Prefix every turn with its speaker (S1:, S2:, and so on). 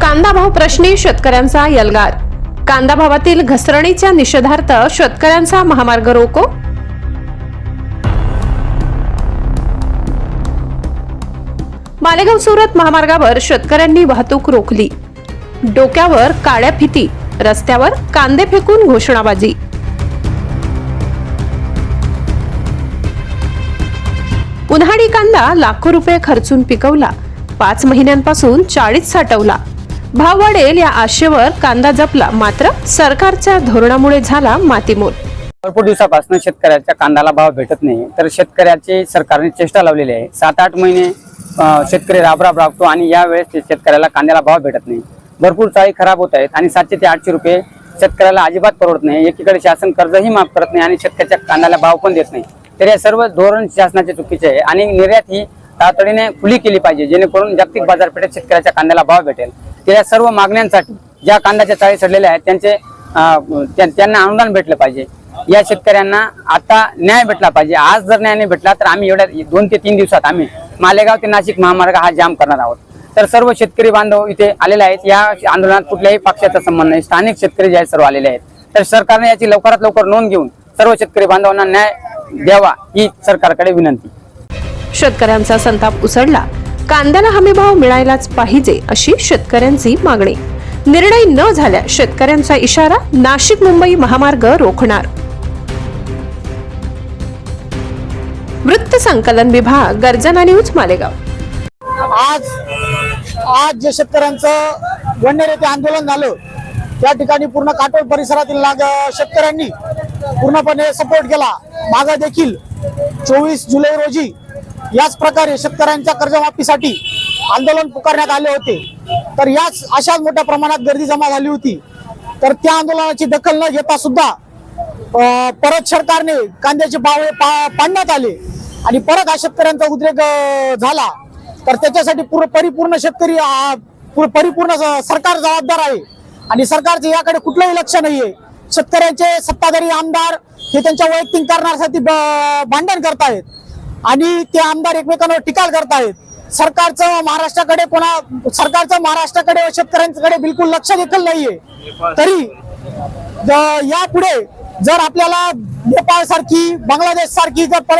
S1: कांदा भाव प्रश्नी शेतकऱ्यांचा यलगार. कांदा भावातील घसरणीच्या निषेधार्थ शेतकऱ्यांचा महामार्ग रोको. मालेगाव सुरत महामार्गावर शेतकऱ्यांनी वाहतूक रोखली. डोक्यावर काळ्या फिती रस्त्यावर कांदे फेकून घोषणाबाजी. उन्हाळी कांदा लाखो रुपये खर्चून पिकवला. पाच महिन्यांपासून चाळीस साठवला. भाव वाढेल या आशेवर कांदा जपला. मात्र सरकारच्या धोरणामुळे झाला मातीमोल.
S2: भरपूर दिवसापासून शेतकऱ्याच्या कांद्याला भाव भेटत नाही. तर शेतकऱ्याची सरकारने चेष्टा लावलेली आहे. सात आठ महिने शेतकरी राबराब राबतो आणि यावेळेस शेतकऱ्याला कांद्याला भाव भेटत नाही. भरपूर चाळी खराब होत आहेत आणि सातशे ते आठशे रुपये शेतकऱ्याला अजिबात परवडत नाही. एकीकडे शासन कर्जही माफ करत नाही आणि शेतकऱ्याच्या कांद्याला भाव पण देत नाही. तर हे सर्व धोरण शासनाचे चुकीचे आहे. आणि निर्यात ही तातडीने खुली केली पाहिजे जेणेकरून जागतिक बाजारपेठेत शेतकऱ्याच्या कांद्याला भाव भेटेल. तर या सर्व मागण्यांसाठी ज्या कांद्याच्या चाळी सडलेल्या आहेत त्यांचे त्यांना अनुदान भेटलं पाहिजे. या शेतकऱ्यांना आता न्याय भेटला पाहिजे. आज जर न्याय नाही भेटला तर आम्ही एवढ्या दोन ते तीन दिवसात आम्ही मालेगाव ते नाशिक महामार्ग हा जाम करणार आहोत. तर सर्व शेतकरी बांधव इथे आलेले आहेत. या आंदोलनात कुठल्याही पक्षाचा संबंध नाही. स्थानिक शेतकरी जे आहेत सर्व आलेले आहेत. तर सरकारने याची लवकरात लवकर नोंद घेऊन सर्व शेतकरी बांधवांना न्याय द्यावा ही सरकारकडे विनंती.
S1: शेतकऱ्यांचा संताप उसळला. कांद्याला हमी भाव मिळायलाच पाहिजे अशी शेतकऱ्यांची मागणी. निर्णय न झाल्या शेतकऱ्यांचा इशारा नाशिक मुंबई महामार्ग रोखणार. वृत्त संकलन विभाग गर्जना न्यूज मालेगाव.
S3: आज आज जे शेतकऱ्यांचं वन्यरेते आंदोलन झालं त्या ठिकाणी पूर्ण काटोल परिसरातील शेतकऱ्यांनी पूर्णपणे सपोर्ट केला. मागं देखील चोवीस जुलै रोजी याच प्रकारे शेतकऱ्यांच्या कर्जमाफीसाठी आंदोलन पुकारण्यात आले होते. तर याच अशाच मोठ्या प्रमाणात गर्दी जमा झाली होती. तर त्या आंदोलनाची दखल न घेता सुद्धा परत सरकारने कांद्याचे भाव पा- पाडण्यात आले. आणि परत हा शेतकऱ्यांचा उद्रेक झाला. तर त्याच्यासाठी पूर्ण परिपूर्ण शेतकरी परिपूर्ण सरकार जबाबदार आहे. आणि सरकारचे याकडे कुठलंही लक्ष नाहीये. शेतकऱ्यांचे सत्ताधारी आमदार हे त्यांच्या वैयक्तिक कारणासाठी भांडण करतायत. आणि ते आमदार एकमेकांवर टीका करतायत. सरकारचं महाराष्ट्राकडे कोणा सरकारचं महाराष्ट्राकडे व शेतकऱ्यांकडे बिलकुल लक्ष देखील नाहीये. तरी यापुढे जर आपल्याला नेपाळ सारखी बांगलादेश सारखी जर परिस्थिती